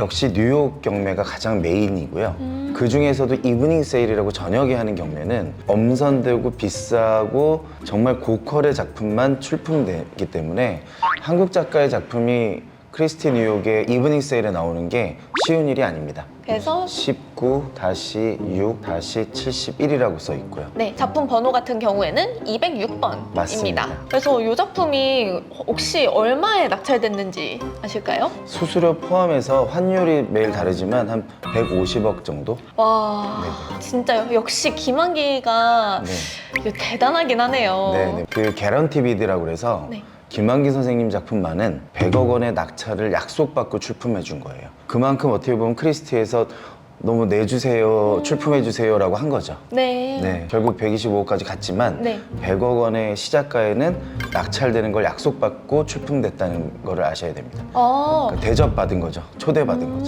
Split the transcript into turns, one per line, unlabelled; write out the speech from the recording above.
역시 뉴욕 경매가 가장 메인이고요.
음.
그 중에서도 이브닝 세일이라고 저녁에 하는 경매는 엄선되고 비싸고 정말 고퀄의 작품만 출품되기 때문에 한국 작가의 작품이 크리스티 뉴욕의 이브닝 세일에 나오는 게 쉬운 일이 아닙니다.
그래서
19-6-71이라고 써 있고요.
네, 작품 번호 같은 경우에는 206번입니다.
맞습니다.
그래서 이 작품이 혹시 얼마에 낙찰됐는지 아실까요?
수수료 포함해서 환율이 매일 다르지만 한 150억 정도?
와,
네네.
진짜요. 역시 김한기가
네.
대단하긴 하네요.
네, 네. 그 개런티 비드라고 그래서
네.
김한기 선생님 작품만은 100억 원의 낙찰을 약속받고 출품해 준 거예요. 그만큼 어떻게 보면 크리스티에서 너무 내주세요, 출품해 주세요라고 한 거죠.
네.
네, 결국 125억까지 갔지만
네.
100억 원의 시작가에는 낙찰되는 걸 약속받고 출품됐다는 거를 아셔야 됩니다.
어,
그러니까 대접받은 거죠. 초대받은 거죠.